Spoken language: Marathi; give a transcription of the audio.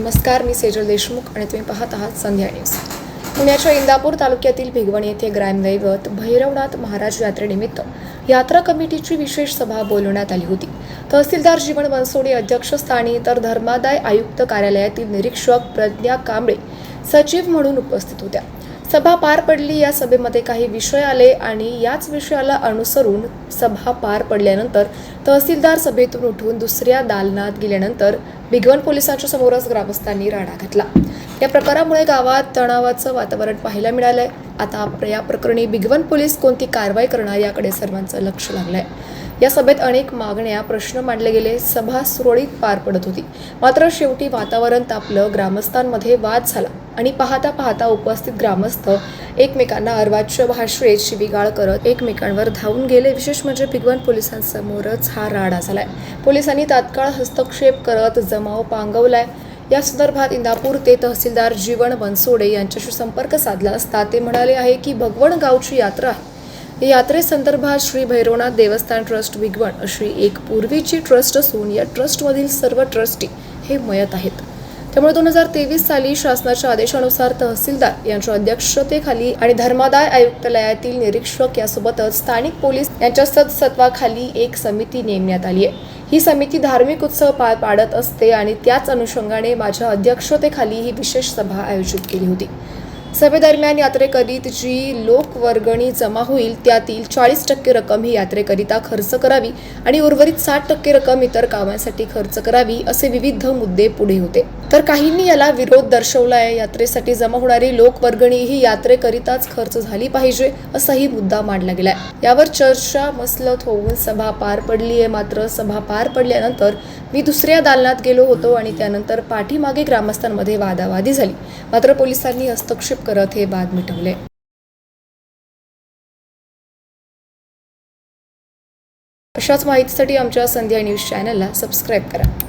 नमस्कार मी सेजल देशमुख आणि तुम्ही पाहत आहात संध्या न्यूज. पुण्याच्या इंदापूर तालुक्यातील भिगवण येथे ग्रामदैवत भैरवनाथ महाराज यात्रेनिमित्त यात्रा कमिटीची विशेष सभा बोलवण्यात आली होती. तहसीलदार जीवन बनसोडे अध्यक्षस्थानी तर धर्मादाय आयुक्त कार्यालयातील निरीक्षक प्रज्ञा कांबळे सचिव म्हणून उपस्थित होत्या. सभा पार पडली. या सभेमध्ये काही विषय आले आणि याच विषयाला अनुसरून सभा पार पडल्यानंतर तहसीलदार सभेतून उठून दुसऱ्या दालनात गेल्यानंतर भिगवण पोलिसांच्या समोरच ग्रामस्थांनी राडा घातला. या प्रकारामुळे गावात तणावाचं वातावरण पाहायला मिळालंय. आता आप- या प्रकरणी भिगवण पोलीस कोणती कारवाई करणार याकडे सर्वांचं लक्ष लागलंय. या सभेत अनेक मागण्या प्रश्न मांडले गेले. सभा सुरळीत पार पडत होती. मात्र शेवटी वातावरण तापलं. ग्रामस्थांमध्ये वाद झाला. आणि पाहता पाहता उपस्थित ग्रामस्थ एकमेकांना अर्वाच्य भाषेत शिवीगाळ करत एकमेकांवर धावून गेले. विशेष म्हणजे भिगवण पोलिसांसमोरच हा राडा झालाय. पोलिसांनी तात्काळ हस्तक्षेप करत जमाव पांगवलाय. या संदर्भात इंदापूर ते तहसीलदार जीवन बनसोडे यांच्याशी संपर्क साधला असता ते म्हणाले आहे की भगवण गावची यात्रा आहे या यात्रेसंदर्भात श्री भैरवनाथ देवस्थान ट्रस्ट भिगवण अशी एक पूर्वीची ट्रस्ट असून या ट्रस्टमधील सर्व ट्रस्टी हे मयत आहेत. त्यामुळे दोन हजार तेवीस साली शासनाच्या आदेशानुसार तहसीलदार यांच्या अध्यक्षतेखाली आणि धर्मादाय आयुक्तालयातील निरीक्षक यासोबतच स्थानिक पोलीस यांच्या सदसत्वाखाली एक समिती नेमण्यात आली आहे. ही समिती धार्मिक उत्सव पार पाडत असते आणि त्याच अनुषंगाने माझ्या अध्यक्षतेखाली ही विशेष सभा आयोजित केली होती. सभेदरम्यान यात्रेकरीत जी लोकवर्गणी जमा होईल त्यातील चाळीस टक्के रक्कम ही यात्रेकरिता खर्च करावी आणि उर्वरित साठ टक्के रक्कम इतर कामांसाठी खर्च करावी असे विविध मुद्दे पुढे होते. तर काहींनी याला विरोध दर्शवला आहे यात्रेसाठी जमा होणारी लोकवर्गणी ही यात्रेकरिताच खर्च झाली पाहिजे असाही मुद्दा मांडला गेलाय. यावर चर्चा मसलत होऊन सभा पार पडली आहे. मात्र सभा पार पडल्यानंतर मी दुसऱ्या दालनात गेलो होतो आणि त्यानंतर पाठीमागे ग्रामस्थांमध्ये वादावादी झाली. मात्र पोलिसांनी हस्तक्षेप करत हे वाद मिटवले. अशाच माहितीसाठी आमच्या संध्या न्यूज चॅनलला सबस्क्राईब करा.